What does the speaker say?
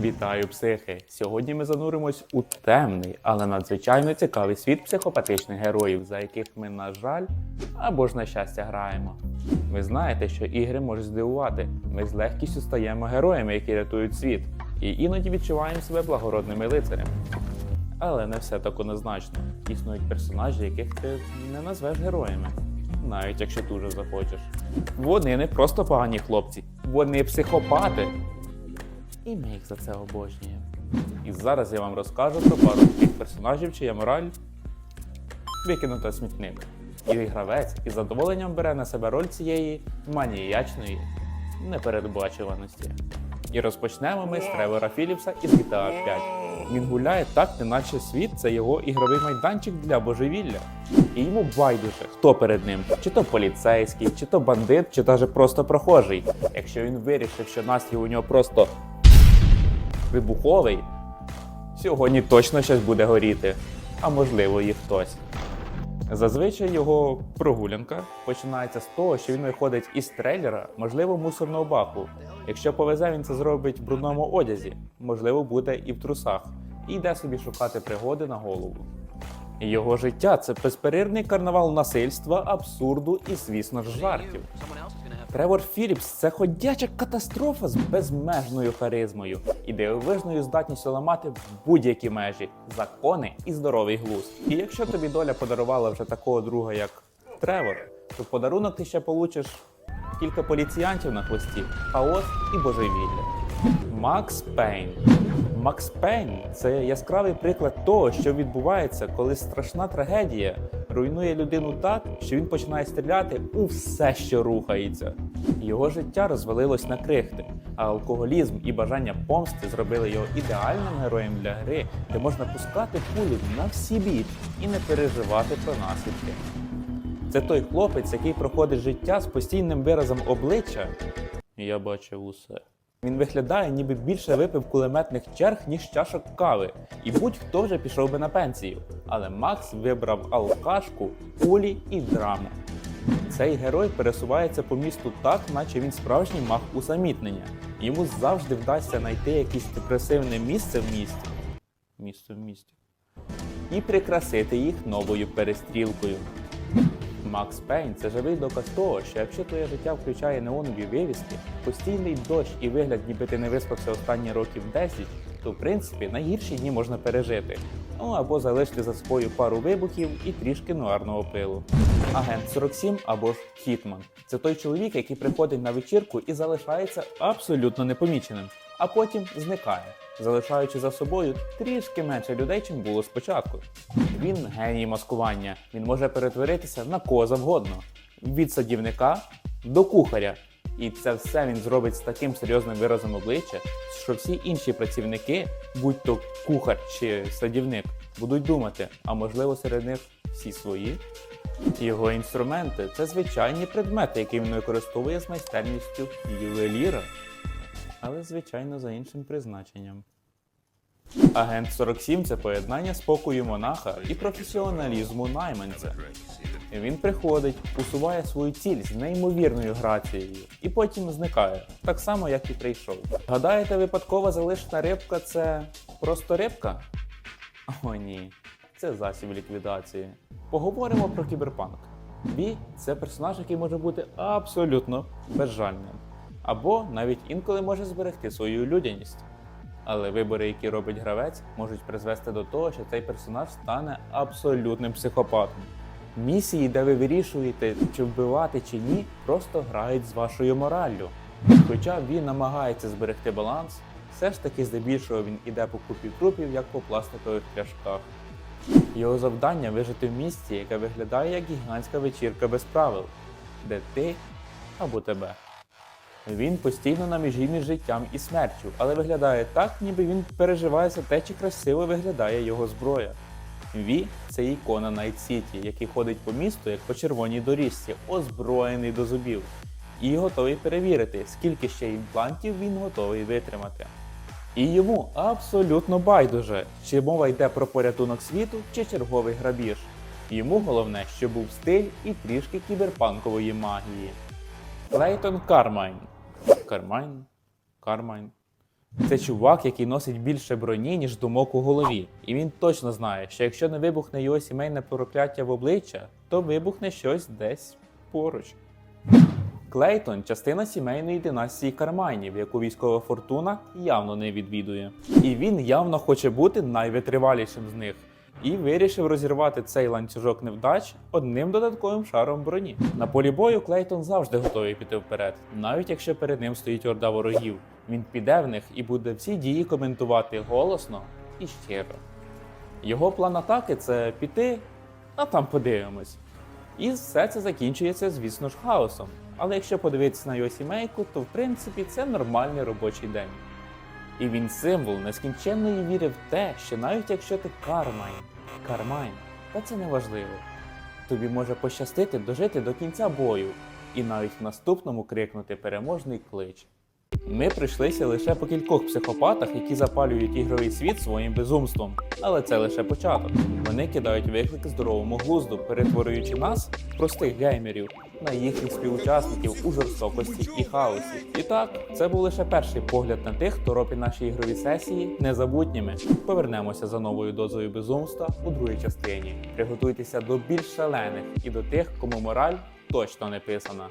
Вітаю, психи! Сьогодні ми зануримось у темний, але надзвичайно цікавий світ психопатичних героїв, за яких ми, на жаль, або ж на щастя граємо. Ви знаєте, що ігри можуть здивувати. Ми з легкістю стаємо героями, які рятують світ, і іноді відчуваємо себе благородними лицарями. Але не все так однозначно. Існують персонажі, яких ти не назвеш героями, навіть якщо дуже захочеш. Вони не просто погані хлопці, вони психопати. І ми їх за це обожнюємо. І зараз я вам розкажу про пару таких персонажів, чия мораль викинута смітник. І гравець із задоволенням бере на себе роль цієї маніячної непередбачуваності. І розпочнемо ми з Тревора Філіпса із GTA 5. Він гуляє так, неначе світ це його ігровий майданчик для божевілля. І йому байдуже, хто перед ним, чи то поліцейський, чи то бандит, чи навіть просто прохожий. Якщо він вирішив, що настрій у нього просто вибуховий, сьогодні точно щось буде горіти, а можливо і хтось. Зазвичай його прогулянка починається з того, що він виходить із трейлера, можливо, мусорного баку. Якщо повезе, він це зробить в брудному одязі, можливо, буде і в трусах, і йде собі шукати пригоди на голову. Його життя це безперервний карнавал насильства, абсурду і, звісно ж, жартів. Тревор Філіпс це ходяча катастрофа з безмежною харизмою і дивовижною здатністю ламати будь-які межі, закони і здоровий глузд. І якщо тобі доля подарувала вже такого друга, як Тревор, то подарунок ти ще получиш кілька поліціянтів на хвості, хаос і божевілля. Макс Пейн. Макс Пейн це яскравий приклад того, що відбувається, коли страшна трагедія руйнує людину так, що він починає стріляти у все, що рухається. Його життя розвалилось на крихти, а алкоголізм і бажання помсти зробили його ідеальним героєм для гри, де можна пускати кулі на всі біч і не переживати про наслідки. Це той хлопець, який проходить життя з постійним виразом обличчя. Я бачив усе. Він виглядає, ніби більше випив кулеметних черг, ніж чашок кави, і будь-хто вже пішов би на пенсію. Але Макс вибрав алкашку, кулі і драму. Цей герой пересувається по місту так, наче він справжній маг усамітнення. Йому завжди вдасться знайти якесь депресивне місце в місті. Місце в місті. І прикрасити їх новою перестрілкою. Макс Пейн це живий доказ того, що якщо твоє життя включає неонові вивіски, постійний дощ і вигляд, ніби ти не виспався останні років 10, то в принципі найгірші дні можна пережити. Ну або залишити за собою пару вибухів і трішки нуарного пилу. Агент 47 або ж Хітман це той чоловік, який приходить на вечірку і залишається абсолютно непоміченим, а потім зникає, залишаючи за собою трішки менше людей, чим було спочатку. Він геній маскування. Він може перетворитися на кого завгодно від садівника до кухаря. І це все він зробить з таким серйозним виразом обличчя, що всі інші працівники, будь то кухар чи садівник, будуть думати, а можливо серед них всі свої. Його інструменти це звичайні предмети, які він використовує з майстерністю ювеліра, але звичайно за іншим призначенням. Агент 47 це поєднання спокою монаха і професіоналізму найманця. Він приходить, усуває свою ціль з неймовірною грацією і потім зникає, так само, як і прийшов. Гадаєте, випадкова залишена рибка це просто рибка? О, ні, це засіб ліквідації. Поговоримо про кіберпанк. Бі це персонаж, який може бути абсолютно безжальним, або навіть інколи може зберегти свою людяність. Але вибори, які робить гравець, можуть призвести до того, що цей персонаж стане абсолютним психопатом. Місії, де ви вирішуєте, чи вбивати чи ні, просто грають з вашою мораллю. Хоча він намагається зберегти баланс, все ж таки здебільшого він іде по купі трупів, як по пластикових пляшках. Його завдання вижити в місті, яке виглядає як гігантська вечірка без правил, де ти або тебе. Він постійно на межі між життям і смертю, але виглядає так, ніби він переживає за те, чи красиво виглядає його зброя. Ві це ікона Найт Сіті, який ходить по місту як по червоній доріжці, озброєний до зубів, і готовий перевірити, скільки ще імплантів він готовий витримати. І йому абсолютно байдуже, чи мова йде про порятунок світу, чи черговий грабіж. Йому головне, щоб був стиль і трішки кіберпанкової магії. Клейтон Кармайн. Кармайн? Кармайн. Це чувак, який носить більше броні, ніж думок у голові. І він точно знає, що якщо не вибухне його сімейне прокляття в обличчя, то вибухне щось десь поруч. Клейтон частина сімейної династії Кармайнів, яку військова фортуна явно не відвідує. І він явно хоче бути найвитривалішим з них. І вирішив розірвати цей ланцюжок невдач одним додатковим шаром броні. На полі бою Клейтон завжди готовий піти вперед, навіть якщо перед ним стоїть орда ворогів. Він піде в них і буде всі дії коментувати голосно і щиро. Його план атаки це піти, а там подивимось. І все це закінчується, звісно ж, хаосом. Але якщо подивитися на його сімейку, то в принципі це нормальний робочий день. І він символ нескінченної віри в те, що навіть якщо ти кармайн, кармайн, та це не важливо. Тобі може пощастити дожити до кінця бою і навіть в наступному крикнути переможний клич. Ми прийшлися лише по кількох психопатах, які запалюють ігровий світ своїм безумством. Але це лише початок. Вони кидають виклик здоровому глузду, перетворюючи нас, простих геймерів, на їхніх співучасників у жорстокості і хаосі. І так, це був лише перший погляд на тих, хто робить наші ігрові сесії незабутніми. Повернемося за новою дозою безумства у другій частині. Приготуйтеся до більш шалених і до тих, кому мораль точно не писана.